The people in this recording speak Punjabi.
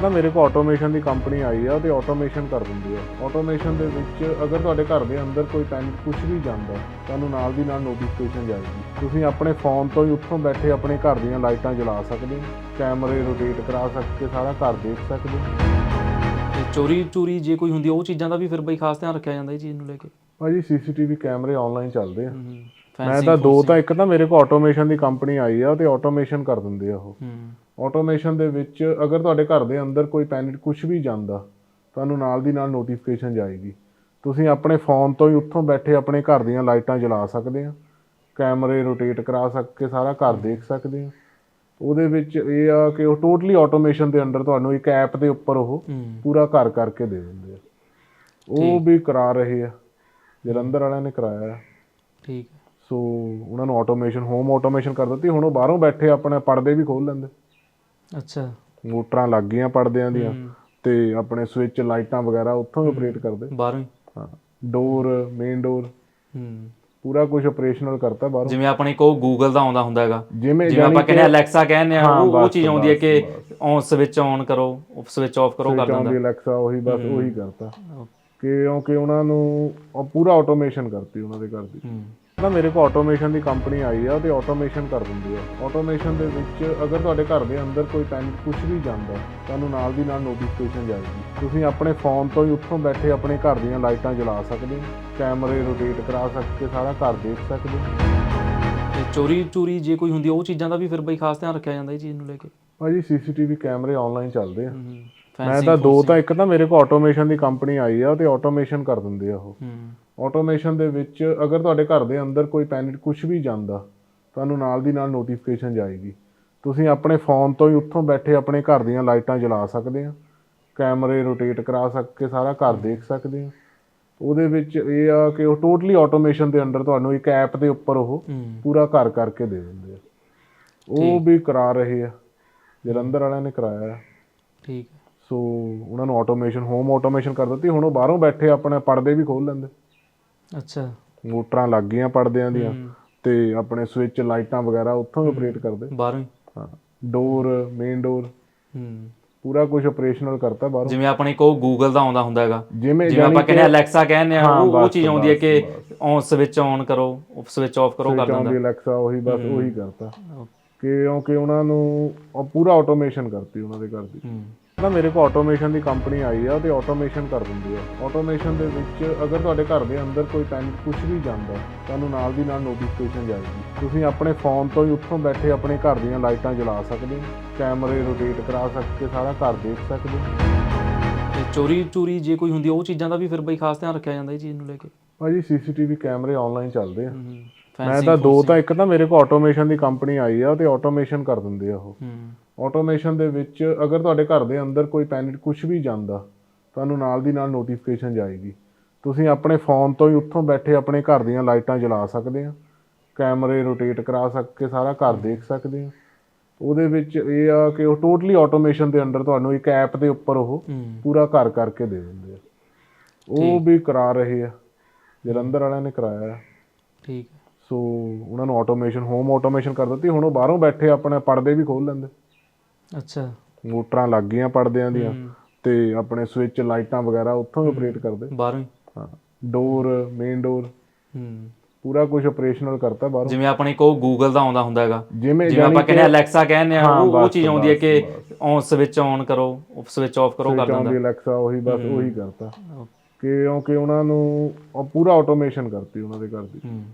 ਤਾਂ ਮੇਰੇ ਕੋਲ ਆਟੋਮੇਸ਼ਨ ਦੀ ਕੰਪਨੀ ਆਈ ਆ ਤੇ ਆਟੋਮੇਸ਼ਨ ਕਰ ਦਿੰਦੀ ਆ। ਆਟੋਮੇਸ਼ਨ ਦੇ ਵਿੱਚ ਅਗਰ ਤੁਹਾਡੇ ਘਰ ਦੇ ਅੰਦਰ ਕੋਈ ਪੈਨ ਕੁਝ ਵੀ ਜਾਂਦਾ ਤੁਹਾਨੂੰ ਨਾਲ ਦੀ ਨਾਲ ਨੋਟੀਫਿਕੇਸ਼ਨ ਜਾਏਗੀ। ਤੁਸੀਂ ਆਪਣੇ ਫੋਨ ਤੋਂ ਹੀ ਉੱਥੋਂ ਬੈਠੇ ਆਪਣੇ ਘਰ ਦੀਆਂ ਲਾਈਟਾਂ ਜਲਾ ਸਕਦੇ ਹੋ ਕੈਮਰੇ ਰੋਟੇਟ ਕਰਾ ਸਕਦੇ ਸਾਰਾ ਘਰ ਦੇਖ ਸਕਦੇ ਹੋ। ਤੇ ਚੋਰੀ ਚੋਰੀ ਜੇ ਕੋਈ ਹੁੰਦੀ ਆ, ਉਹ ਚੀਜ਼ਾਂ ਦਾ ਵੀ ਫਿਰ ਬਈ ਖਾਸ ਧਿਆਨ ਰੱਖਿਆ ਜਾਂਦਾ ਇਹ ਚੀਜ਼ ਨੂੰ ਲੈ ਕੇ। ਭਾਜੀ ਸੀਸੀਟੀਵੀ ਕੈਮਰੇ ਆਨਲਾਈਨ ਚੱਲਦੇ ਆ। ਮੈਂ ਤਾਂ ਦੋ ਤਾਂ ਇੱਕ ਤਾਂ ਮੇਰੇ ਕੋਲ ਆਟੋਮੇਸ਼ਨ ਦੀ ਕੰਪਨੀ ਆਈ ਆ ਤੇ ਆਟੋਮੇਸ਼ਨ ਕਰ ਦਿੰਦੇ ਆ ਉਹ। ਆਟੋਮੇਸ਼ਨ ਦੇ ਵਿੱਚ ਅਗਰ ਤੁਹਾਡੇ ਘਰ ਦੇ ਅੰਦਰ ਕੋਈ ਪੈਨ ਕੁਝ ਵੀ ਜਾਂਦਾ ਤੁਹਾਨੂੰ ਨਾਲ ਦੀ ਨਾਲ ਨੋਟੀਫਿਕੇਸ਼ਨ ਜਾਏਗੀ। ਤੁਸੀਂ ਆਪਣੇ ਫੋਨ ਤੋਂ ਹੀ ਉੱਥੋਂ ਬੈਠੇ ਆਪਣੇ ਘਰ ਦੀਆਂ ਲਾਈਟਾਂ ਜਲਾ ਸਕਦੇ ਆ ਕੈਮਰੇ ਰੋਟੇਟ ਕਰਾ ਸਕਦੇ ਸਾਰਾ ਘਰ ਦੇਖ ਸਕਦੇ ਆ। ਉਹਦੇ ਵਿੱਚ ਇਹ ਆ ਕਿ ਉਹ ਟੋਟਲੀ ਆਟੋਮੇਸ਼ਨ ਦੇ ਅੰਡਰ ਤੁਹਾਨੂੰ ਇੱਕ ਐਪ ਦੇ ਉੱਪਰ ਉਹ ਪੂਰਾ ਘਰ ਕਰਕੇ ਦੇ ਦਿੰਦੇ ਆ। ਉਹ ਵੀ ਕਰਾ ਰਹੇ ਆ ਜਲੰਧਰ ਵਾਲਿਆਂ ਨੇ ਕਰਾਇਆ। ਆ ਠੀਕ। ਸੋ ਉਹਨਾਂ ਨੂੰ ਆਟੋਮੇਸ਼ਨ ਹੋਮ ਆਟੋਮੇਸ਼ਨ ਕਰ ਦਿੱਤੀ। ਹੁਣ ਉਹ ਬਾਹਰੋਂ ਬੈਠੇ ਆਪਣੇ ਪਰਦੇ ਵੀ ਖੋਲ ਲੈਂਦੇ। ਅੱਛਾ। ਮੋਟਰਾਂ ਲੱਗ ਗਈਆਂ ਪਰਦਿਆਂ ਦੀਆਂ। ਤੇ ਆਪਣੇ ਸਵਿਚ ਲਾਈਟਾਂ ਵਗੈਰਾ ਉੱਥੋਂ ਹੀ ਆਪਰੇਟ ਕਰਦੇ। ਬਾਹਰੋਂ ਹੀ। ਹਾਂ। ਡੋਰ ਮੇਨ ਡੋਰ ਹੂੰ। ਪੂਰਾ ਕੁਝ ਆਪਰੇਸ਼ਨਲ ਕਰਤਾ ਬਾਹਰੋਂ। ਜਿਵੇਂ ਆਪਣੇ ਕੋ ਗੂਗਲ ਦਾ ਆਉਂਦਾ ਹੁੰਦਾ ਹੈਗਾ। ਜਿਵੇਂ ਆਪਾਂ ਕਹਿੰਦੇ ਅਲੈਕਸਾ ਕਹਿੰਦੇ ਆ ਉਹ ਉਹ ਚੀਜ਼ ਆਉਂਦੀ ਹੈ ਕਿ ਔਨ ਸਵਿਚ ਔਨ ਕਰੋ ਸਵਿਚ ਆਫ ਕਰੋ ਕਰ ਦਿੰਦਾ। ਅਲੈਕਸਾ ਉਹੀ ਬਸ ਉਹੀ ਕਰਤਾ। ਕਿ ਕਿਉਂਕਿ ਉਹਨਾਂ ਨੂੰ ਪੂਰਾ ਆਟੋਮੇਸ਼ਨ ਕਰਤੀ ਉਹਨਾਂ ਦੇ ਘਰ ਦੀ। ਤਾਂ ਮੇਰੇ ਕੋਲ ਆਟੋਮੇਸ਼ਨ ਦੀ ਕੰਪਨੀ ਆਈ ਆ ਤੇ ਆਟੋਮੇਸ਼ਨ ਕਰ ਦਿੰਦੀ ਆ। ਆਟੋਮੇਸ਼ਨ ਦੇ ਵਿੱਚ ਅਗਰ ਤੁਹਾਡੇ ਘਰ ਦੇ ਅੰਦਰ ਕੋਈ ਪੈਨ ਕੁਝ ਵੀ ਜਾਂਦਾ ਤੁਹਾਨੂੰ ਨਾਲ ਦੀ ਨਾਲ ਨੋਟੀਫਿਕੇਸ਼ਨ ਜਾਏਗੀ। ਤੁਸੀਂ ਆਪਣੇ ਫੋਨ ਤੋਂ ਹੀ ਉੱਥੋਂ ਬੈਠੇ ਆਪਣੇ ਘਰ ਦੀਆਂ ਲਾਈਟਾਂ ਜਲਾ ਸਕਦੇ ਹੋ ਕੈਮਰੇ ਰੋਟੇਟ ਕਰਾ ਸਕਦੇ ਸਾਰਾ ਘਰ ਦੇਖ ਸਕਦੇ ਤੇ ਚੋਰੀ ਚੋਰੀ ਜੇ ਕੋਈ ਹੁੰਦੀ ਆ, ਉਹ ਚੀਜ਼ਾਂ ਦਾ ਵੀ ਫਿਰ ਬਈ ਖਾਸ ਧਿਆਨ ਰੱਖਿਆ ਜਾਂਦਾ ਇਹ ਚੀਜ਼ ਨੂੰ ਲੈ ਕੇ। ਭਾਜੀ ਸੀਸੀਟੀਵੀ ਕੈਮਰੇ ਆਨਲਾਈਨ ਚੱਲਦੇ ਆ। ਮੈਂ ਤਾਂ ਦੋ ਤਾਂ ਇੱਕ ਤਾਂ ਮੇਰੇ ਕੋਲ ਆਟੋਮੇਸ਼ਨ ਦੀ ਕੰਪਨੀ ਆਈ ਆ ਤੇ ਆਟੋਮੇਸ਼ਨ ਕਰ ਦਿੰਦੇ ਆ ਉਹ। ਆਟੋਮੇਸ਼ਨ ਦੇ ਵਿੱਚ ਅਗਰ ਤੁਹਾਡੇ ਘਰ ਦੇ ਅੰਦਰ ਕੋਈ ਪੈਨ ਕੁਝ ਵੀ ਜਾਂਦਾ ਤੁਹਾਨੂੰ ਨਾਲ ਦੀ ਨਾਲ ਨੋਟੀਫਿਕੇਸ਼ਨ ਜਾਏਗੀ। ਤੁਸੀਂ ਆਪਣੇ ਫੋਨ ਤੋਂ ਹੀ ਉੱਥੋਂ ਬੈਠੇ ਆਪਣੇ ਘਰ ਦੀਆਂ ਲਾਈਟਾਂ ਜਲਾ ਸਕਦੇ ਆ ਕੈਮਰੇ ਰੋਟੇਟ ਕਰਾ ਸਕਦੇ ਸਾਰਾ ਘਰ ਦੇਖ ਸਕਦੇ ਆ। ਉਹਦੇ ਵਿੱਚ ਇਹ ਆ ਕਿ ਉਹ ਟੋਟਲੀ ਆਟੋਮੇਸ਼ਨ ਦੇ ਅੰਡਰ ਤੁਹਾਨੂੰ ਇੱਕ ਐਪ ਦੇ ਉੱਪਰ ਉਹ ਪੂਰਾ ਘਰ ਕਰਕੇ ਦੇ ਦਿੰਦੇ ਆ। ਉਹ ਵੀ ਕਰਾ ਰਹੇ ਆ ਜਲੰਧਰ ਵਾਲਿਆਂ ਨੇ ਕਰਾਇਆ। ਆ ਠੀਕ। ਸੋ ਉਹਨਾਂ ਨੂੰ ਆਟੋਮੇਸ਼ਨ ਹੋਮ ਆਟੋਮੇਸ਼ਨ ਕਰ ਦਿੱਤੀ। ਹੁਣ ਉਹ ਬਾਹਰੋਂ ਬੈਠੇ ਆਪਣੇ ਪਰਦੇ ਵੀ ਖੋਲ ਲੈਂਦੇ। ਅੱਛਾ। ਮੋਟਰਾਂ ਲੱਗ ਗਈਆਂ ਪਰਦਿਆਂ ਦੀਆਂ। ਤੇ ਆਪਣੇ ਸਵਿਚ ਲਾਈਟਾਂ ਵਗੈਰਾ ਉੱਥੋਂ ਹੀ ਆਪਰੇਟ ਕਰਦੇ। ਬਾਹਰੋਂ ਹੀ? ਹਾਂ। ਡੋਰ ਮੇਨ ਡੋਰ ਹੂੰ। ਪੂਰਾ ਕੁਝ ਆਪਰੇਸ਼ਨਲ ਕਰਤਾ ਬਾਹਰੋਂ। ਜਿਵੇਂ ਆਪਣੇ ਕੋ ਗੂਗਲ ਦਾ ਆਉਂਦਾ ਹੁੰਦਾ ਹੈਗਾ। ਜਿਵੇਂ ਆਪਾਂ ਕਹਿੰਦੇ ਅਲੈਕਸਾ ਕਹਿੰਦੇ ਆ ਉਹ ਉਹ ਚੀਜ਼ ਆਉਂਦੀ ਹੈ ਕਿ ਔਨ ਸਵਿਚ ਔਨ ਕਰੋ ਸਵਿਚ ਆਫ ਕਰੋ ਕਰ ਦਿੰਦਾ। ਅਲੈਕਸਾ ਉਹੀ ਬਸ ਉਹੀ ਕਰਤਾ। ਕਿ ਕਿਉਂਕਿ ਉਹਨਾਂ ਨੂੰ ਉਹ ਪੂਰਾ ਆਟੋਮੇਸ਼ਨ ਕਰਤੀ ਉਹਨਾਂ ਦੇ ਘਰ ਦੀ। ਤਾਂ ਮੇਰੇ ਕੋਲ ਆਟੋਮੇਸ਼ਨ ਦੀ ਕੰਪਨੀ ਆਈ ਆ ਤੇ ਆਟੋਮੇਸ਼ਨ ਕਰ ਦਿੰਦੀ ਆ। ਆਟੋਮੇਸ਼ਨ ਦੇ ਵਿੱਚ ਅਗਰ ਤੁਹਾਡੇ ਘਰ ਦੇ ਅੰਦਰ ਕੋਈ ਪੈਨ ਕੁਝ ਵੀ ਜਾਂਦਾ ਤੁਹਾਨੂੰ ਨਾਲ ਦੀ ਨਾਲ ਨੋਟੀਫਿਕੇਸ਼ਨ ਜਾਏਗੀ। ਤੁਸੀਂ ਆਪਣੇ ਫੋਨ ਤੋਂ ਹੀ ਉੱਥੋਂ ਬੈਠੇ ਆਪਣੇ ਘਰ ਦੀਆਂ ਲਾਈਟਾਂ ਜਲਾ ਸਕਦੇ ਹੋ ਕੈਮਰੇ ਰੋਟੇਟ ਕਰਾ ਸਕਦੇ ਸਾਰਾ ਘਰ ਦੇਖ ਸਕਦੇ ਤੇ ਚੋਰੀ ਚੋਰੀ ਜੇ ਕੋਈ ਹੁੰਦੀ ਆ, ਉਹ ਚੀਜ਼ਾਂ ਦਾ ਵੀ ਫਿਰ ਬਈ ਖਾਸ ਧਿਆਨ ਰੱਖਿਆ ਜਾਂਦਾ ਇਹ ਚੀਜ਼ ਨੂੰ ਲੈ ਕੇ। ਭਾਜੀ ਸੀਸੀਟੀਵੀ ਕੈਮਰੇ ਆਨਲਾਈਨ ਚੱਲਦੇ ਆ। ਮੈਂ ਤਾਂ ਦੋ ਤਾਂ ਇੱਕ ਤਾਂ ਮੇਰੇ ਕੋਲ ਆਟੋਮੇਸ਼ਨ ਦੀ ਕੰਪਨੀ ਆਈ ਆ ਤੇ ਆਟੋਮੇਸ਼ਨ ਕਰ ਦਿੰਦੇ ਆ ਉਹ। ਹੂੰ। ਆਟੋਮੇਸ਼ਨ ਦੇ ਵਿੱਚ ਅਗਰ ਤੁਹਾਡੇ ਘਰ ਦੇ ਅੰਦਰ ਕੋਈ ਪੈਨ ਕੁਝ ਵੀ ਜਾਂਦਾ ਤੁਹਾਨੂੰ ਨਾਲ ਦੀ ਨਾਲ ਨੋਟੀਫਿਕੇਸ਼ਨ ਜਾਏਗੀ। ਤੁਸੀਂ ਆਪਣੇ ਫੋਨ ਤੋਂ ਹੀ ਉੱਥੋਂ ਬੈਠੇ ਆਪਣੇ ਘਰ ਦੀਆਂ ਲਾਈਟਾਂ ਜਲਾ ਸਕਦੇ ਆ ਕੈਮਰੇ ਰੋਟੇਟ ਕਰਾ ਸਕਦੇ ਸਾਰਾ ਘਰ ਦੇਖ ਸਕਦੇ ਆ। ਉਹਦੇ ਵਿੱਚ ਇਹ ਆ ਕਿ ਉਹ ਟੋਟਲੀ ਆਟੋਮੇਸ਼ਨ ਦੇ ਅੰਡਰ ਤੁਹਾਨੂੰ ਇੱਕ ਐਪ ਦੇ ਉੱਪਰ ਉਹ ਪੂਰਾ ਘਰ ਕਰਕੇ ਦੇ ਦਿੰਦੇ ਆ। ਉਹ ਵੀ ਕਰਾ ਰਹੇ ਆ ਜਲੰਧਰ ਵਾਲਿਆਂ ਨੇ ਕਰਾਇਆ। ਆ ਠੀਕ। ਸੋ ਉਹਨਾਂ ਨੂੰ ਆਟੋਮੇਸ਼ਨ ਹੋਮ ਆਟੋਮੇਸ਼ਨ ਕਰ ਦਿੱਤੀ। ਹੁਣ ਉਹ ਬਾਹਰੋਂ ਬੈਠੇ ਆਪਣੇ ਪਰਦੇ ਵੀ ਖੋਲ ਲੈਂਦੇ। ਅੱਛਾ। ਮੋਟਰਾਂ ਲੱਗ ਗਈਆਂ ਪਰਦਿਆਂ ਦੀਆਂ। ਤੇ ਆਪਣੇ ਸਵਿਚ ਲਾਈਟਾਂ ਵਗੈਰਾ ਉੱਥੋਂ ਹੀ ਆਪਰੇਟ ਕਰਦੇ। ਬਾਹਰੋਂ ਹੀ। ਹਾਂ। ਡੋਰ ਮੇਨ ਡੋਰ ਹੂੰ। ਪੂਰਾ ਕੁਝ ਆਪਰੇਸ਼ਨਲ ਕਰਤਾ ਬਾਹਰੋਂ। ਜਿਵੇਂ ਆਪਣੇ ਕੋ ਗੂਗਲ ਦਾ ਆਉਂਦਾ ਹੁੰਦਾ ਹੈਗਾ। ਜਿਵੇਂ ਆਪਾਂ ਕਹਿੰਦੇ ਅਲੈਕਸਾ ਕਹਿੰਦੇ ਆ ਉਹ ਉਹ ਚੀਜ਼ ਆਉਂਦੀ ਹੈ ਕਿ ਔਨ ਸਵਿਚ ਔਨ ਕਰੋ ਸਵਿਚ ਆਫ ਕਰੋ ਕਰ ਦਿੰਦਾ। ਅਲੈਕਸਾ ਉਹੀ ਬਸ ਉਹੀ ਕਰਤਾ। ਕਿ ਕਿਉਂਕਿ ਉਹਨਾਂ ਨੂੰ ਪੂਰਾ ਆਟੋਮੇਸ਼ਨ ਕਰਤੀ ਉਹਨਾਂ ਦੇ ਘਰ ਦੀ। ਹੂੰ।